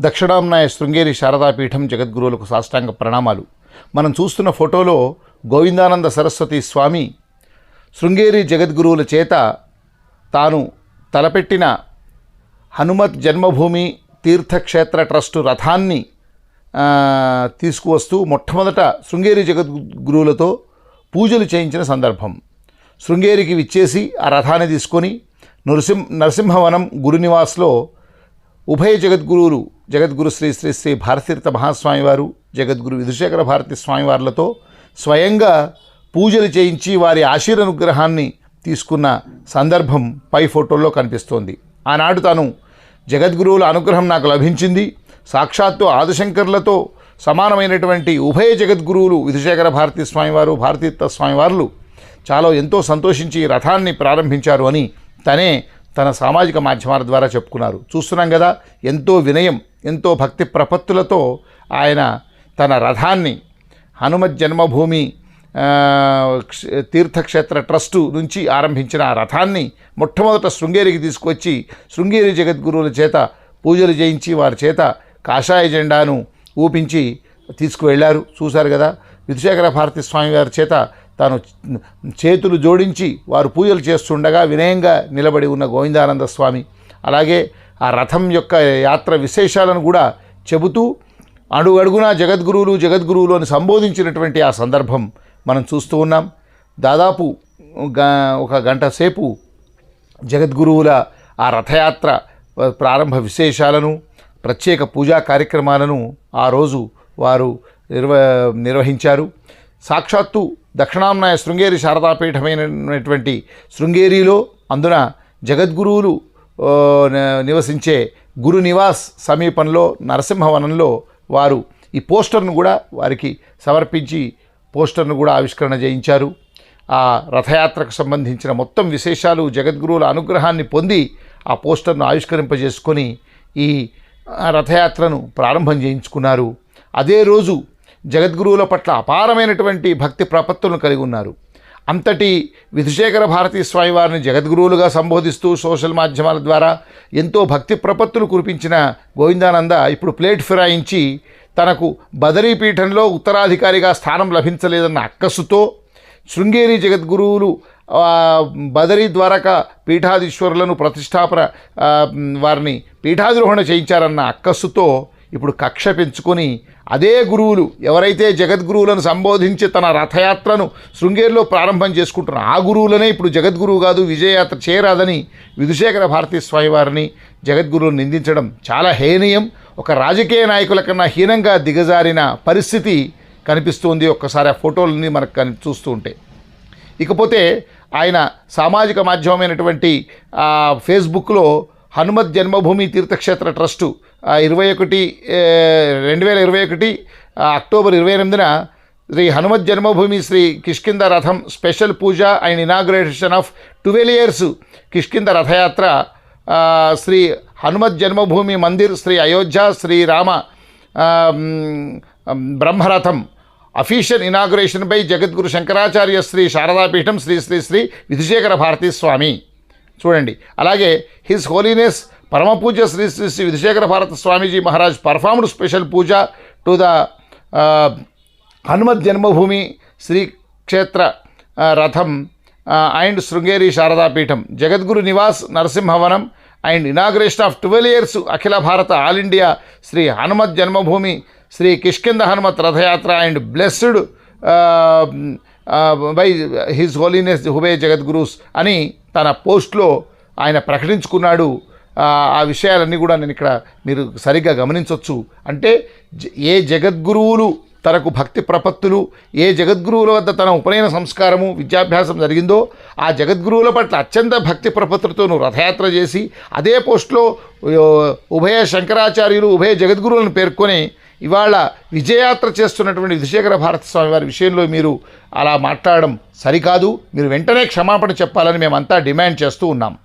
దక్షిణాంనాయ శృంగేరి శారదాపీఠం జగద్గురువులకు సాష్టాంగ ప్రణామాలు. మనం చూస్తున్న ఫోటోలో గోవిందానంద సరస్వతి స్వామి శృంగేరి జగద్గురువుల చేత తాను తలపెట్టిన హనుమత్ జన్మభూమి తీర్థక్షేత్ర ట్రస్టు రథాన్ని తీసుకువస్తూ మొట్టమొదట శృంగేరి జగద్గురువులతో పూజలు చేయించిన సందర్భం. శృంగేరికి విచ్చేసి ఆ రథాన్ని తీసుకొని నరసింహ నరసింహవనం గురునివాస్లో ఉభయ జగద్గురువులు జగద్గురు శ్రీ శ్రీ శ్రీ భారతీర్థ మహాస్వామివారు జగద్గురు విధుశేఖర భారతి స్వామివార్లతో స్వయంగా పూజలు చేయించి వారి ఆశీర్వనుగ్రహాన్ని తీసుకున్న సందర్భం పై ఫోటోల్లో కనిపిస్తోంది. ఆనాడు తాను జగద్గురువుల అనుగ్రహం నాకు లభించింది. సాక్షాత్తు ఆదిశంకర్లతో సమానమైనటువంటి ఉభయ జగద్గురువులు విధుశేఖర భారతి స్వామివారు భారతీర్థ స్వామివార్లు చాలా ఎంతో సంతోషించి రథాన్ని ప్రారంభించారు అని తనే తన సామాజిక మాధ్యమాల ద్వారా చెప్పుకున్నారు. చూస్తున్నాం కదా ఎంతో వినయం ఎంతో భక్తి ప్రపత్తులతో ఆయన తన రథాన్ని హనుమత్ జన్మభూమి క్ష- తీర్థక్షేత్ర ట్రస్టు నుంచి ఆరంభించిన ఆ రథాన్ని మొట్టమొదట శృంగేరికి తీసుకొచ్చి శృంగేరి జగద్గురువుల చేత పూజలు చేయించి వారి చేత కాషాయ జెండాను ఊపించి తీసుకువెళ్ళారు. చూశారు కదా విధుశేఖర భారతి స్వామి వారి చేత తాను చేతులు జోడించి వారు పూజలు చేస్తుండగా వినయంగా నిలబడి ఉన్న గోవిందానంద స్వామి అలాగే ఆ రథం యొక్క యాత్ర విశేషాలను కూడా చెబుతూ అడుగడుగునా జగద్గురువులు జగద్గురువులు అని సంబోధించినటువంటి ఆ సందర్భం మనం చూస్తూ ఉన్నాం. దాదాపు ఒక గంట సేపు జగద్గురువుల ఆ రథయాత్ర ప్రారంభ విశేషాలను ప్రత్యేక పూజా కార్యక్రమాలను ఆ రోజు వారు నిర్వ నిర్వహించారు. సాక్షాత్తు దక్షిణాంనాయ శృంగేరి శారదాపీఠమైనటువంటి శృంగేరిలో అందున జగద్గురువులు నివసించే గురు నివాస్ సమీపంలో నరసింహవనంలో వారు ఈ పోస్టర్ను కూడా వారికి సమర్పించి పోస్టర్ను కూడా ఆవిష్కరణ చేయించారు. ఆ రథయాత్రకు సంబంధించిన మొత్తం విశేషాలు జగద్గురువుల అనుగ్రహాన్ని పొంది ఆ పోస్టర్ను ఆవిష్కరింపజేసుకొని ఈ రథయాత్రను ప్రారంభం చేయించుకున్నారు. అదే రోజు జగద్గురువుల పట్ల అపారమైనటువంటి భక్తి ప్రపత్తులను కలిగి ఉన్నారు. అంతటి విధుశేఖర భారతీ స్వామివారిని జగద్గురువులుగా సంబోధిస్తూ సోషల్ మాధ్యమాల ద్వారా ఎంతో భక్తి ప్రపత్తులు కురిపించిన గోవిందానంద ఇప్పుడు ప్లేట్ ఫిరాయించి తనకు బదరీపీఠంలో ఉత్తరాధికారిగా స్థానం లభించలేదన్న అక్కసుతో శృంగేరి జగద్గురువులు బదరీ ద్వారక పీఠాధీశ్వరులను ప్రతిష్టాపన వారిని పీఠాధిరోహణ చేయించారన్న అక్కస్సుతో ఇప్పుడు కక్ష పెంచుకొని అదే గురువులు ఎవరైతే జగద్గురువులను సంబోధించి తన రథయాత్రను శృంగేరిలో ప్రారంభం చేసుకుంటున్న ఆ గురువులనే ఇప్పుడు జగద్గురువు కాదు విజయయాత్ర చేయరాదని విధుశేఖర భారతీ స్వామి వారిని జగద్గురువులు నిందించడం చాలా హేనీయం. ఒక రాజకీయ నాయకుల కన్నా హీనంగా దిగజారిన పరిస్థితి కనిపిస్తుంది ఒక్కసారి ఆ ఫోటోలని మనకు కని చూస్తూ ఉంటే. ఇకపోతే ఆయన సామాజిక మాధ్యమమైనటువంటి ఫేస్బుక్లో హనుమత్ జన్మభూమి తీర్థక్షేత్ర ట్రస్టు ఇరవై ఒకటి రెండు వేల ఇరవై ఒకటి అక్టోబర్ ఇరవై ఎనిమిదిన శ్రీ హనుమత్ జన్మభూమి శ్రీ కిష్కింద రథం special puja and inauguration of twelve years Kishkinda Rathayatra Shri Hanumath Janmabhoomi Mandir Shri Ayodhya Srirama Brahmaratham official inauguration by Jagadguru Shankaracharya Shri Sharadapeetham Shri Shri Shri Vidhushekhara Bharati Swami చూడండి. అలాగే his holiness పరమ పూజ Shri Shri Shri Vidhushekhara Bharati Swamiji Maharaj performed special puja to the Hanumath Janmabhoomi Shrikshetra Ratham and Sringeri Sharada Peetham Jagadguru Nivas Narasimhavanam and inauguration of twelve years Akhila Bharata all India Shri Hanumath Janmabhoomi Shri Kishkinda Hanumath Rathayatra and blessed by his holiness Hubei జగద్గురుస్ అని తన పోస్ట్లో ఆయన ప్రకటించుకున్నాడు. ఆ, విషయాలన్నీ కూడా నేను ఇక్కడ మీరు సరిగ్గా గమనించవచ్చు అంటే జ- ఏ జగద్గురువులు తనకు భక్తి ప్రపత్తులు ఏ జగద్గురువుల వద్ద తన ఉపనయన సంస్కారము విద్యాభ్యాసం జరిగిందో ఆ జగద్గురువుల పట్ల అత్యంత భక్తి ప్రపత్తులతోనూ రథయాత్ర చేసి అదే పోస్ట్లో ఉభయ శంకరాచార్యులు ఉభయ జగద్గురువులను పేర్కొని ఇవాళ విజయయాత్ర చేస్తున్నటువంటి విధుశేఖర భారత స్వామి వారి విషయంలో మీరు అలా మాట్లాడడం సరికాదు. మీరు వెంటనే క్షమాపణ చెప్పాలని మేమంతా డిమాండ్ చేస్తూ ఉన్నాం.